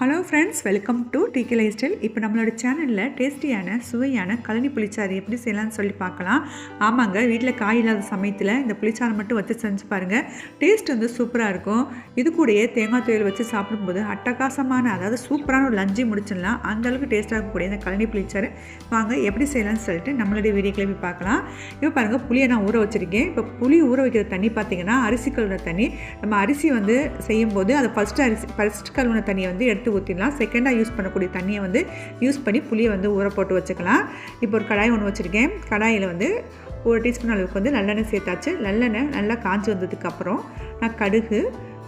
Hello friends welcome to TK life style இப்போ நம்மளோட சேனலில் டேஸ்டியான சுவையான கழனி புளிச்சாறு எப்படி செய்யலாம்னு சொல்லி பார்க்கலாம். ஆமாங்க வீட்டில் காய் இல்லாத சமயத்தில் இந்த புளிச்சாறு மட்டும் வச்சு செஞ்சு பாருங்கள் டேஸ்ட் வந்து சூப்பராக இருக்கும். இது கூடயே தேங்காய் துவையல் வச்சு சாப்பிடும்போது அட்டகாசமான அதாவது சூப்பரான ஒரு லஞ்சு முடிச்சிடலாம். அந்தளவுக்கு டேஸ்ட்டாக இருக்கக்கூடிய இந்த கழனி புளிச்சாறு. வாங்க எப்படி செய்யலாம்னு சொல்லிட்டு நம்மளுடைய வீடியோ கிளம்பி பார்க்கலாம். இப்போ பாருங்கள் புளியை நான் ஊற வச்சுருக்கேன். இப்போ புளி ஊற வைக்கிற தண்ணி பார்த்தீங்கன்னா அரிசி கழுவுன தண்ணி. நம்ம அரிசி வந்து செய்யும்போது அதை ஃபஸ்ட்டு அரிசி ஃபஸ்ட் கழுவுன தண்ணியை வந்து எடுத்து ஊற்றிடலாம் செகண்டாக யூஸ் பண்ணக்கூடிய தண்ணியை வந்து யூஸ் பண்ணி புளியை வந்து ஊற போட்டு வச்சுக்கலாம். இப்போ ஒரு கடாய் ஒன்று வச்சுருக்கேன். கடாயில் வந்து ஒரு டீஸ்பூன் அளவுக்கு வந்து நல்லெண்ணெய் சேர்த்தாச்சு. நல்லெண்ணெய் நல்லா காஞ்சி வந்ததுக்கப்புறம் நான் கடுகு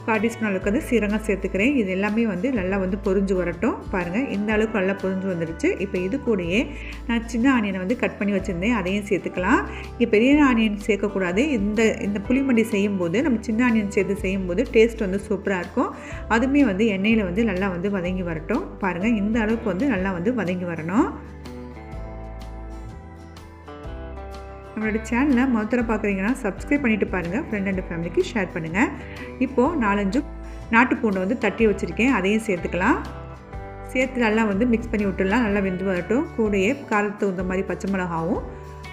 கால் டீஸ்பூன் அளவுக்கு வந்து சீரகம் சேர்த்துக்கிறேன். இது எல்லாமே வந்து நல்லா வந்து பொரிஞ்சு வரட்டும். பாருங்கள் இந்த அளவுக்கு நல்லா பொரிஞ்சு வந்துடுச்சு இப்போ இது கூடயே நான் சின்ன ஆனியனை வந்து கட் பண்ணி வச்சுருந்தேன். அதையும் சேர்த்துக்கலாம். இங்கே பெரிய ஆனியன் சேர்க்கக்கூடாது. இந்த இந்த புளிமண்டி செய்யும்போது நம்ம சின்ன ஆனியன் சேர்த்து செய்யும்போது டேஸ்ட் வந்து சூப்பராக இருக்கும். அதுவுமே வந்து எண்ணெயில் வந்து நல்லா வந்து வதங்கி வரட்டும். பாருங்கள் இந்த அளவுக்கு வந்து நல்லா வந்து வதங்கி வரணும். நம்மளோட சேனலை முதல்ல பார்க்குறீங்கன்னா சப்ஸ்கிரைப் பண்ணிவிட்டு பாருங்கள் ஃப்ரெண்ட் அண்ட் ஃபேமிலிக்கு ஷேர் பண்ணுங்கள் இப்போது நாலஞ்சு நாட்டு பூண்டை வந்து தட்டி வச்சுருக்கேன். அதையும் சேர்த்துக்கலாம். சேர்த்து நல்லா வந்து மிக்ஸ் பண்ணி விட்டுடலாம். நல்லா வெந்து வரட்டும். கூடயே காரத்துக்கு தகுந்த மாதிரி பச்சை மிளகாவும்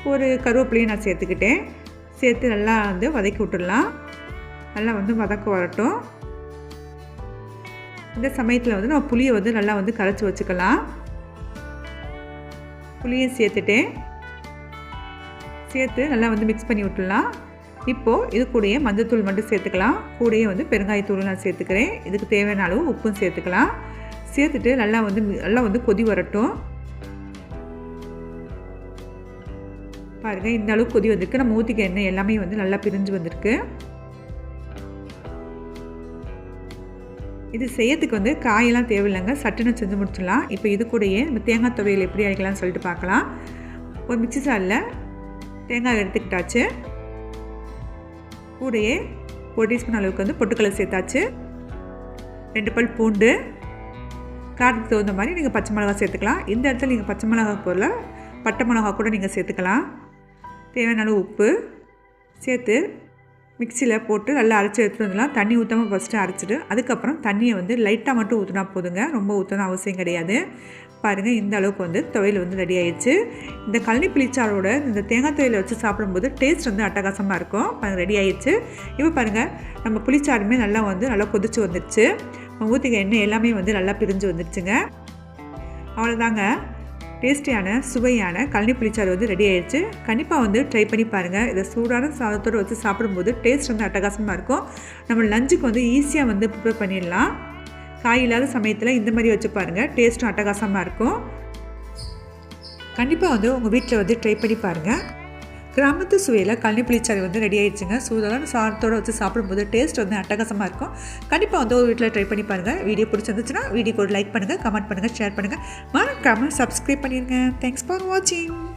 ஒரு கருவேப்பிலையும் நான் சேர்த்துக்கிட்டேன். சேர்த்து நல்லா வந்து வதக்கி விட்டுடலாம். நல்லா வந்து வதக்க வரட்டும். இந்த சமயத்தில் வந்து நம்ம புளியை வந்து நல்லா வந்து கரைச்சி வச்சுக்கலாம். புளியும் சேர்த்துட்டேன். சேர்த்து நல்லா வந்து மிக்ஸ் பண்ணி விட்டுடலாம். இப்போது இது கூடயே மஞ்சத்தூள் மட்டும் சேர்த்துக்கலாம். கூடயே வந்து பெருங்காயத்தூள் நான் சேர்த்துக்கிறேன். இதுக்கு தேவையான அளவு உப்பும் சேர்த்துக்கலாம். சேர்த்துட்டு நல்லா வந்து நல்லா வந்து கொதி வரட்டும். பாருங்கள் இந்த அளவுக்கு கொதி வந்திருக்கு. நம்ம ஊற்றிக்க எண்ணெய் எல்லாமே வந்து நல்லா பிரிஞ்சு வந்திருக்கு. இது செய்யறதுக்கு வந்து காயெல்லாம் தேவையில்லைங்க. சட்டுன்னு செஞ்சு முடிச்சிடலாம். இப்போ இது கூடயே நம்ம தேங்காய் துவையல் எப்படி அரைக்கலாம்னு சொல்லிட்டு பார்க்கலாம். ஒரு மிக்சி சாரில் தேங்காய் எடுத்துக்கிட்டாச்சு. கூடையே ஒரு டீஸ்பூன் அளவுக்கு வந்து பொட்டுக்கலை சேர்த்தாச்சு. ரெண்டு பல் பூண்டு. காரத்துக்கு தகுந்த மாதிரி நீங்கள் பச்சை மிளகா சேர்த்துக்கலாம். இந்த இடத்துல நீங்கள் பச்சை மிளகா போல் பட்டை மிளகா கூட நீங்கள் சேர்த்துக்கலாம். தேவையான அளவு உப்பு சேர்த்து மிக்சியில் போட்டு நல்லா அரைச்சி எடுத்துகிட்டு வந்துடலாம். தண்ணி ஊற்றாமல் ஃபஸ்ட்டு அரைச்சிட்டு அதுக்கப்புறம் தண்ணியை வந்து லைட்டாக மட்டும் ஊற்றினா போதுங்க. ரொம்ப ஊற்றணும் அவசியம் கிடையாது. பாருங்கள் இந்த அளவுக்கு வந்து துவையல் வந்து ரெடி ஆயிடுச்சு. இந்த கழனி புளிச்சாரோட இந்த தேங்காய் துவையில் வச்சு சாப்பிடும்போது டேஸ்ட் வந்து அட்டகாசமாக இருக்கும். பாருங்கள் ரெடி ஆயிடுச்சு. இப்போ பாருங்கள் நம்ம புளிச்சாருமே நல்லா வந்து நல்லா கொதிச்சு வந்துடுச்சு. ஊற்றிக்க எண்ணெய் எல்லாமே வந்து நல்லா பிரிஞ்சு வந்துடுச்சுங்க. அவ்வளோதாங்க டேஸ்டியான சுவையான கழனி புளிச்சாறு வந்து ரெடி ஆயிடுச்சு. கண்டிப்பாக வந்து ட்ரை பண்ணி பாருங்கள் இதை சூடான சாதத்தோடு வச்சு சாப்பிடும்போது டேஸ்ட் வந்து அட்டகாசமாக இருக்கும். நம்ம லஞ்சுக்கு வந்து ஈஸியாக வந்து ப்ரிப்பேர் பண்ணிடலாம். காய் இல்லாத சமயத்தில் இந்த மாதிரி வச்சு பாருங்கள் டேஸ்ட்டும் அட்டகாசமாக இருக்கும். கண்டிப்பாக வந்து உங்கள் வீட்டில் வந்து ட்ரை பண்ணி பாருங்கள் கிராமத்து சுவையில் கழனி புளிச்சாறு வந்து ரெடி ஆயிடுச்சுங்க. சூதான சாதத்தோடு வச்சு சாப்பிடும்போது டேஸ்ட் வந்து அட்டகாசமாக இருக்கும். கண்டிப்பாக வந்து ஒரு வீட்டில் ட்ரை பண்ணி பாருங்கள் வீடியோ பிடிச்சிருந்துச்சுன்னா வீடியோக்கு ஒரு லைக் பண்ணுங்கள் கமெண்ட் பண்ணுங்கள் ஷேர் பண்ணுங்கள் மறக்காமல் சப்ஸ்கிரைப் பண்ணிடுங்க தேங்க்ஸ் ஃபார் வாட்சிங்